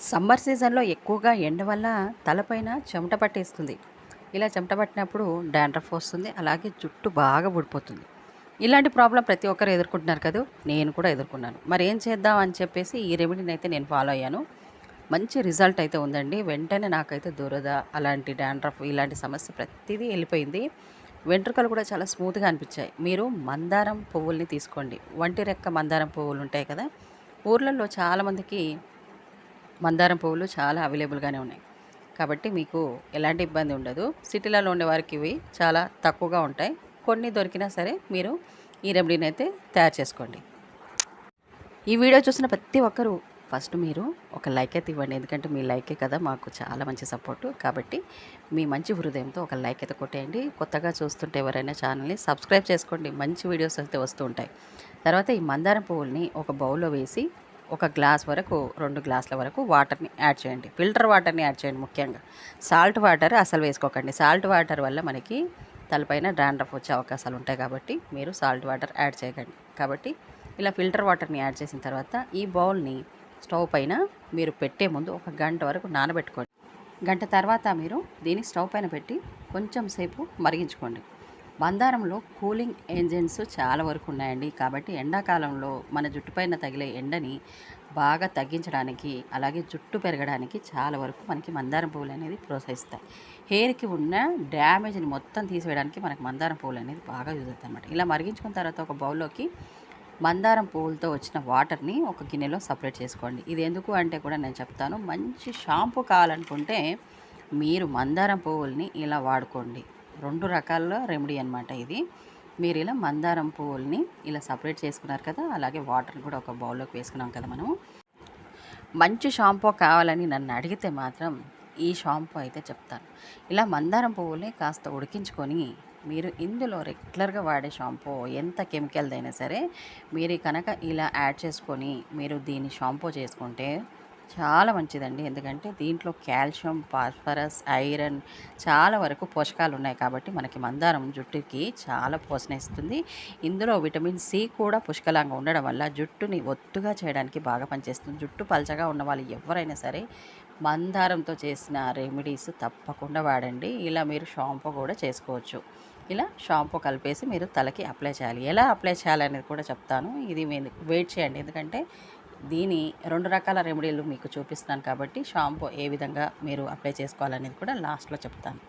Summer సీజన్లో ఎక్కువగా ఎండ వల్ల తలపైన చెమట పట్టేస్తుంది. ఇలా చెమట పట్టినప్పుడు డాండ్రఫ్ వస్తుంది అలాగే జుట్టు బాగా ఊడిపోతుంది. ఇలాంటి ప్రాబ్లం ప్రతి ఒక్కరు ఎదుర్కొంటున్నారు కదా? నేను కూడా ఎదుర్కొన్నాను. మరి ఏం చేద్దాం అని చెప్పేసి ఈ రెమెడీని అయితే నేను ఫాలో అయ్యాను. మంచి రిజల్ట్ అయితే ఉందండి. వెంటనే నాకైతే దురద అలాంటి డాండ్రఫ్ ఇలాంటి సమస్య ప్రతిదీ వెళ్ళిపోయింది. వెంట్రుకలు కూడా చాలా స్మూత్గా అనిపించాయి. మీరు మందారం పువ్వుల్ని తీసుకోండి. వంటి రెక్క మందారం పువ్వులు ఉంటాయి కదా? ఊర్లలో చాలామందికి మందారం పువ్వులు చాలా అవైలబుల్గానే ఉన్నాయి. కాబట్టి మీకు ఎలాంటి ఇబ్బంది ఉండదు. సిటీలలో ఉండే వారికి ఇవి చాలా తక్కువగా ఉంటాయి. కొన్ని దొరికినా సరే మీరు ఈ రెమెడీని అయితే తయారు చేసుకోండి. ఈ వీడియో చూసిన ప్రతి ఒక్కరూ ఫస్ట్ మీరు ఒక లైక్ అయితే ఇవ్వండి. ఎందుకంటే మీ లైకే కదా మాకు చాలా మంచి సపోర్టు. కాబట్టి మీ మంచి హృదయంతో ఒక లైక్ అయితే కొట్టేయండి. కొత్తగా చూస్తుంటే ఎవరైనా ఛానల్ని సబ్స్క్రైబ్ చేసుకోండి. మంచి వీడియోస్ అయితే వస్తూ ఉంటాయి. తర్వాత ఈ మందారం పువ్వుల్ని ఒక బౌల్లో వేసి ఒక గ్లాస్ వరకు రెండు గ్లాసుల వరకు వాటర్ని యాడ్ చేయండి. ఫిల్టర్ వాటర్ని యాడ్ చేయండి ముఖ్యంగా. సాల్ట్ వాటర్ అసలు వేసుకోకండి. సాల్ట్ వాటర్ వల్ల మనకి తలపైన డాండ్రఫ్ వచ్చే అవకాశాలు ఉంటాయి కాబట్టి మీరు సాల్ట్ వాటర్ యాడ్ చేయకండి. కాబట్టి ఇలా ఫిల్టర్ వాటర్ని యాడ్ చేసిన తర్వాత ఈ బౌల్ని స్టవ్ పైన మీరు పెట్టే ముందు ఒక గంట వరకు నానబెట్టుకోండి. గంట తర్వాత మీరు దీన్ని స్టవ్ పైన పెట్టి కొంచెం సేపు మరిగించుకోండి. మందారంలో కూలింగ్ ఏజెంట్స్ చాలా వరకు ఉన్నాయండి. కాబట్టి ఎండాకాలంలో మన జుట్టుపైన తగిలే ఎండని బాగా తగ్గించడానికి అలాగే జుట్టు పెరగడానికి చాలా వరకు మనకి మందారం పువ్వులు అనేది ప్రోత్సహిస్తాయి. హెయిర్కి ఉన్న డ్యామేజ్ని మొత్తం తీసివేయడానికి మనకి మందారం పువ్వులు అనేది బాగా యూజ్ అవుతాయి అనమాట ఇలా మరిగించుకున్న తర్వాత ఒక బౌల్లోకి మందారం పువ్వులతో వచ్చిన వాటర్ని ఒక గిన్నెలో సపరేట్ చేసుకోండి. ఇది ఎందుకు అంటే కూడా నేను చెప్తాను. మంచి షాంపూ కావాలనుకుంటే మీరు మందారం పువ్వుల్ని ఇలా వాడుకోండి. రెండు రకాల రెమెడీ అనమాట ఇది. మీరు ఇలా మందారం పువ్వుల్ని ఇలా సపరేట్ చేసుకున్నారు కదా అలాగే వాటర్ని కూడా ఒక బౌల్లోకి వేసుకున్నాం కదా మనము మంచి షాంపూ కావాలని నన్ను అడిగితే మాత్రం ఈ షాంపూ అయితే చెప్తాను. ఇలా మందారం పువ్వుల్ని కాస్త ఉడికించుకొని మీరు ఇందులో రెగ్యులర్గా వాడే షాంపూ ఎంత కెమికల్దైనా సరే మీరు కనుక ఇలా యాడ్ చేసుకొని మీరు దీన్ని షాంపూ చేసుకుంటే చాలా మంచిదండి. ఎందుకంటే దీంట్లో కాల్షియం ఫాస్ఫరస్ ఐరన్ చాలా వరకు పోషకాలు ఉన్నాయి కాబట్టి మనకి మందారం జుట్టుకి చాలా పోషణ ఇస్తుంది. ఇందులో విటమిన్ సి కూడా పుష్కలంగా ఉండడం వల్ల జుట్టుని ఒత్తుగా చేయడానికి బాగా పనిచేస్తుంది. జుట్టు పలచగా ఉన్న వాళ్ళు ఎవరైనా సరే మందారంతో చేసిన రెమెడీస్ తప్పకుండా వాడండి. ఇలా మీరు షాంపూ కూడా చేసుకోవచ్చు. ఇలా షాంపూ కలిపేసి మీరు తలకి అప్లై చేయాలి. ఎలా అప్లై చేయాలనేది కూడా చెప్తాను. ఇది మీరు వెయిట్ చేయండి. ఎందుకంటే దీని రెండు రకాల రెమెడీలు మీకు చూపిస్తాను కాబట్టి షాంపూ ఏ విధంగా మీరు అప్లై చేసుకోవాలనేది కూడా లాస్ట్లో చెప్తాను.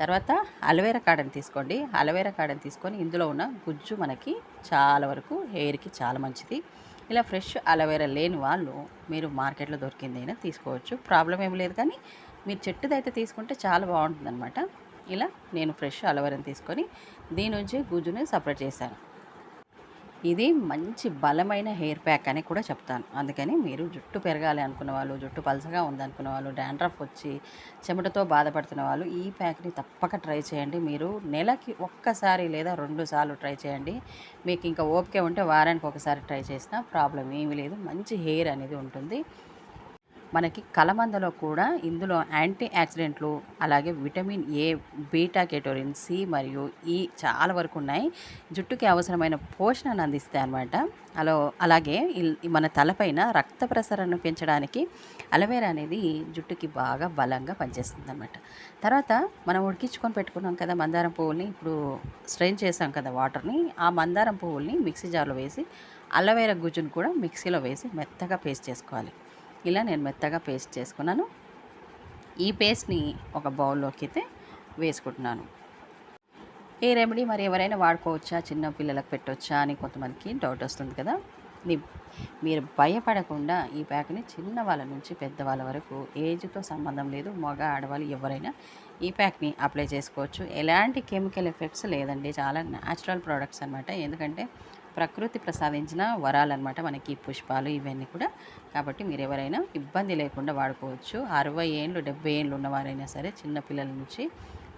తర్వాత అలవేరా కాడని తీసుకోండి. అలవేరా కాడని తీసుకొని ఇందులో ఉన్న గుజ్జు మనకి చాలా వరకు హెయిర్కి చాలా మంచిది. ఇలా ఫ్రెష్ అలవేరా లేని వాళ్ళు మీరు మార్కెట్లో దొరికిందైనా తీసుకోవచ్చు. ప్రాబ్లం ఏం లేదు కానీ మీరు చెట్టుదైతే తీసుకుంటే చాలా బాగుంటుంది ఇలా నేను ఫ్రెష్ అలవేరాని తీసుకొని దీని నుంచి గుజ్జుని సపరేట్ చేశాను. ఇది మంచి బలమైన హెయిర్ ప్యాక్ అని కూడా చెప్తాను. అందుకని మీరు జుట్టు పెరగాలి అనుకున్న వాళ్ళు జుట్టు పలసగా ఉందనుకున్న వాళ్ళు డాండ్రఫ్ వచ్చి చెమటతో బాధపడుతున్న వాళ్ళు ఈ ప్యాక్ని తప్పక ట్రై చేయండి. మీరు నెలకి ఒక్కసారి లేదా రెండు సార్లు ట్రై చేయండి. మీకు ఇంకా ఓపిక ఉంటే వారానికి ఒకసారి ట్రై చేసినా ప్రాబ్లం ఏమీ లేదు. మంచి హెయిర్ అనేది ఉంటుంది. మనకి కలమందలో కూడా ఇందులో యాంటీ యాక్సిడెంట్లు అలాగే vitamin A beta carotene C మరియు ఈ చాలా వరకు ఉన్నాయి. జుట్టుకి అవసరమైన పోషణను అందిస్తాయి అన్నమాట. అలో అలాగే ఇల్- మన తలపైన రక్త ప్రసరణను పెంచడానికి అలవేరా అనేది జుట్టుకి బాగా బలంగా పనిచేస్తుంది అనమాట తర్వాత మనం ఉడికించుకొని పెట్టుకున్నాం కదా మందారం పువ్వుల్ని ఇప్పుడు స్ట్రెయిన్ చేసాం కదా వాటర్ని ఆ మందారం పువ్వుల్ని మిక్సీ జార్లో వేసి అలవేరా గుజ్జును కూడా మిక్సీలో వేసి మెత్తగా పేస్ట్ చేసుకోవాలి. ఇలా నేను మెత్తగా పేస్ట్ చేసుకున్నాను. ఈ పేస్ట్ని ఒక బౌల్లోకి అయితే వేసుకుంటున్నాను. ఈ రెమెడీ మరి ఎవరైనా వాడుకోవచ్చా? చిన్న పిల్లలకు పెట్టవచ్చా అని కొంతమందికి డౌట్ వస్తుంది కదా. మీరు భయపడకుండా ఈ ప్యాక్ని చిన్న వాళ్ళ నుంచి పెద్దవాళ్ళ వరకు ఏజ్తో సంబంధం లేదు. మగ ఆడవాళ్ళు ఎవరైనా ఈ ప్యాక్ని అప్లై చేసుకోవచ్చు. ఎలాంటి కెమికల్ ఎఫెక్ట్స్ లేదండి. చాలా న్యాచురల్ ప్రోడక్ట్స్ అనమాట ఎందుకంటే ప్రకృతి ప్రసాదించిన వరాలన్నమాట మనకి పుష్పాలు ఇవన్నీ కూడా. కాబట్టి మీరు ఎవరైనా ఇబ్బంది లేకుండా వాడుకోవచ్చు. అరవై ఏళ్ళు డెబ్బై ఏళ్ళు ఉన్నవారైనా సరే చిన్న పిల్లల నుంచి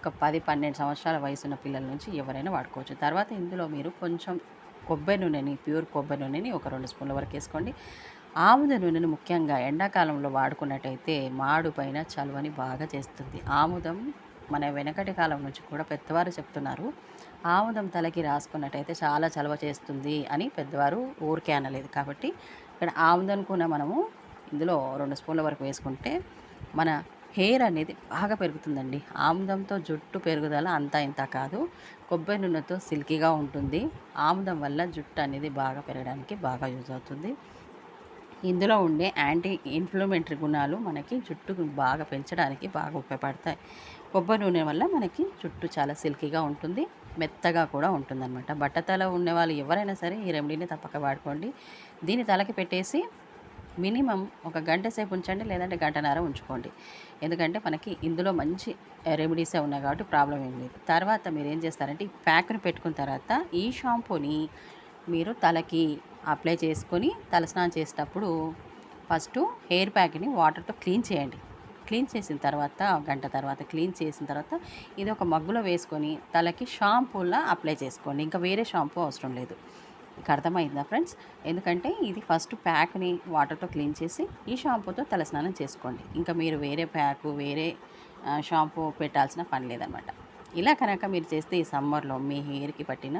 ఒక పది పన్నెండు సంవత్సరాల వయసున్న పిల్లల నుంచి ఎవరైనా వాడుకోవచ్చు. తర్వాత ఇందులో మీరు కొంచెం కొబ్బరి నూనెని ప్యూర్ కొబ్బరి నూనెని ఒక రెండు స్పూన్ల వరకు వేసుకోండి. ఆముద నూనెను ముఖ్యంగా ఎండాకాలంలో వాడుకున్నట్టయితే మాడు పైన చలువని బాగా చేస్తుంది. ఆముదం మన వెనకటి కాలం నుంచి కూడా పెద్దవారు చెప్తున్నారు. ఆముదం తలకి రాసుకున్నట్టయితే చాలా చలవ చేస్తుంది అని పెద్దవారు ఊరికే అనలేదు. కాబట్టి ఇక్కడ ఆముదం కూడా మనము ఇందులో రెండు స్పూన్ల వరకు వేసుకుంటే మన హెయిర్ అనేది బాగా పెరుగుతుందండి. ఆముదంతో జుట్టు పెరుగుదల అంతా ఇంత కాదు. కొబ్బరి నూనెతో సిల్కీగా ఉంటుంది. ఆముదం వల్ల జుట్టు అనేది బాగా పెరగడానికి బాగా యూజ్ అవుతుంది. ఇందులో ఉండే యాంటీ ఇన్ఫ్లమేటరీ గుణాలు మనకి జుట్టు బాగా పెంచడానికి బాగా ఉపయోగపడతాయి. కొబ్బరి నూనె వల్ల మనకి జుట్టు చాలా సిల్కీగా ఉంటుంది మెత్తగా కూడా ఉంటుందన్నమాట. బట్టతల ఉండే వాళ్ళు ఎవరైనా సరే ఈ రెమెడీని తప్పక వాడుకోండి. దీన్ని తలకి పెట్టేసి మినిమం ఒక గంట సేపు ఉంచండి లేదంటే గంటన్నర ఉంచుకోండి. ఎందుకంటే మనకి ఇందులో మంచి రెమెడీసే ఉన్నాయి కాబట్టి ప్రాబ్లం ఏం లేదు. తర్వాత మీరు ఏం చేస్తారంటే ఈ ప్యాక్ని పెట్టుకున్న తర్వాత ఈ షాంపూని మీరు తలకి అప్లై చేసుకొని తలస్నానం చేసేటప్పుడు ఫస్ట్ హెయిర్ ప్యాక్ని వాటర్తో క్లీన్ చేయండి. క్లీన్ చేసిన తర్వాత గంట తర్వాత క్లీన్ చేసిన తర్వాత ఇది ఒక మగ్గులో వేసుకొని తలకి షాంపూలా అప్లై చేసుకోండి. ఇంకా వేరే షాంపూ అవసరం లేదు. ఇక అర్థమైందా ఫ్రెండ్స్? ఎందుకంటే ఇది ఫస్ట్ ప్యాక్ని వాటర్తో క్లీన్ చేసి ఈ షాంపూతో తలస్నానం చేసుకోండి. ఇంకా మీరు వేరే ప్యాక్ వేరే షాంపూ పెట్టాల్సిన పని లేదనమాట. ఇలా కనుక మీరు చేస్తే ఈ సమ్మర్లో మీ హెయిర్కి పట్టిన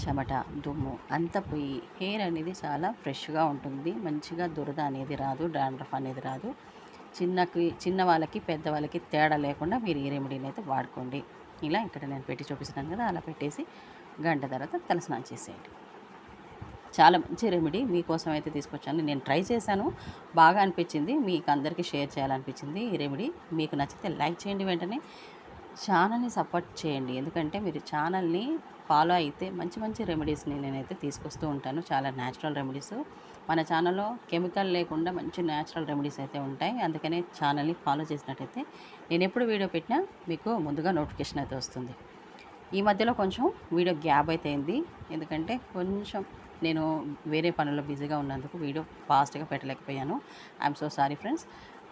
చెమట దుమ్ము అంతా పోయి హెయిర్ అనేది చాలా ఫ్రెష్గా ఉంటుంది. మంచిగా దురద అనేది రాదు డాండ్రఫ్ అనేది రాదు. చిన్నకి చిన్న వాళ్ళకి పెద్దవాళ్ళకి తేడా లేకుండా మీరు ఈ రెమెడీని అయితే వాడుకోండి. ఇలా ఇక్కడ నేను పెట్టి చూపిస్తున్నాను కదా అలా పెట్టేసి గంట తర్వాత తలస్నానం చేసేయండి. చాలా మంచి రెమెడీ మీకోసం అయితే తీసుకొచ్చాను. నేను ట్రై చేశాను బాగా అనిపించింది. మీకు అందరికీ షేర్ చేయాలనిపించింది ఈ రెమెడీ. మీకు నచ్చితే లైక్ చేయండి వెంటనే. ఛానల్ని సపోర్ట్ చేయండి. ఎందుకంటే మీరు ఛానల్ని ఫాలో అయితే మంచి మంచి రెమెడీస్ని నేనైతే తీసుకొస్తూ ఉంటాను. చాలా న్యాచురల్ రెమెడీస్. మన ఛానల్లో కెమికల్ లేకుండా మంచి న్యాచురల్ రెమెడీస్ అయితే ఉంటాయి. అందుకనే ఛానల్ని ఫాలో చేసినట్టయితే నేను ఎప్పుడు వీడియో పెట్టినా మీకు ముందుగా నోటిఫికేషన్ అయితే వస్తుంది. ఈ మధ్యలో కొంచెం వీడియో గ్యాప్ అయితే అయింది. ఎందుకంటే కొంచెం నేను వేరే పనుల్లో బిజీగా ఉన్నందుకు వీడియో ఫాస్ట్గా పెట్టలేకపోయాను. I'm so sorry friends.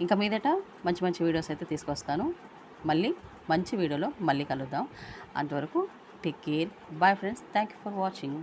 ఇంకా మీదట మంచి మంచి వీడియోస్ అయితే తీసుకొస్తాను. మళ్ళీ మంచి వీడియోలో మళ్ళీ కలుద్దాం. అంతవరకు take care bye friends thank you for watching